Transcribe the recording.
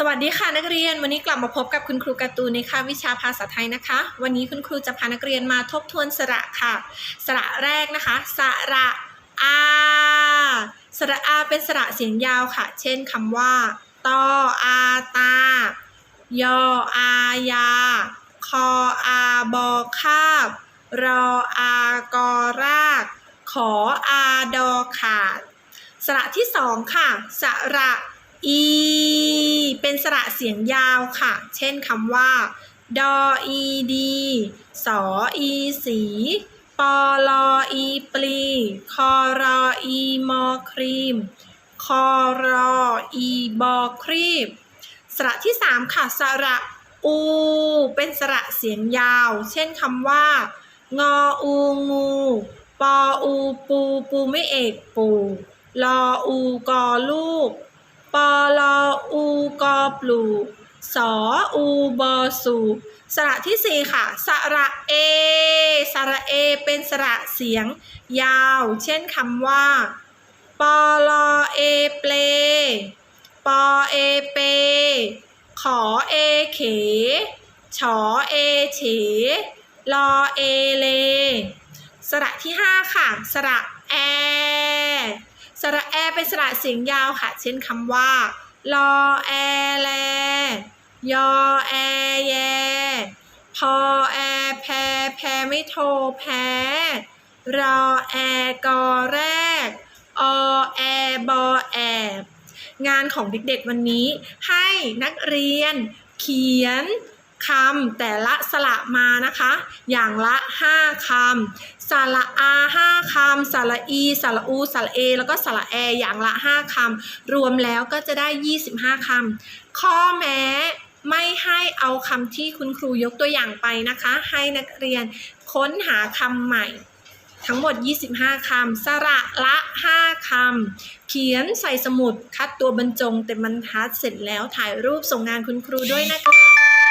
สวัสดีค่ะนักเรียนวันนี้กลับมาพบกับคุณครูการ์ตูนในคาบวิชาภาษาไทยนะคะ วันนี้คุณครูจะพานักเรียนมาทบทวนสระค่ะ สระแรกนะคะสระอาสระอาเป็นสระเสียงยาวค่ะ เช่นคำว่าตออาตายออายา คออาบอคาบ รออากอราก ขออาดอขาด สระที่สองค่ะ สระ อีเป็นสระเสียงยาวค่ะ เช่นคำว่าดออีดีสออีสีปอลออีปลีคอรออีมอครีมคอรออีบอครีบสระที่สามค่ะ สระอู เป็นสระเสียงยาว เช่นคำว่า งออูงู ปออูปู ปูไม่เอกปู ลออูกอลูก ปอลออูกอปลูสออูบอสูสระที่สี่ค่ะ สระเอ สระเอ เป็นสระเสียง ยาว เช่นคำว่า ปอลอเอเปล ปอเอเป ขอเอเข ฉอเอเฉ ลอเอเล สระที่ห้าค่ะ สระแอ สระแอเป็นสระเสียงยาวค่ะ เช่นคำว่า ลอแอแล ยอแอแย พอแอแพแพไม่โทรแพรอแอ กอแรก อแอ บอแอบงานของเด็กๆวันนี้ให้นักเรียนเขียน คำแต่ละสระมานะคะ อย่างละ 5คำสระอา5คำสระอี สระอู สระเอ แล้วก็สระแอ อย่างละ 5คำรวมแล้วก็จะได้ 25คำข้อแม้ไม่ให้เอาคำที่คุณครูยกตัวอย่างไปนะคะ ให้นักเรียนค้นหาคำใหม่ ทั้งหมด 25 คำ สระละ 5 คำ เขียนใส่สมุดคัดตัวบรรจงเต็มบรรทัดเสร็จแล้วถ่ายรูปส่งงานคุณครูด้วยนะคะ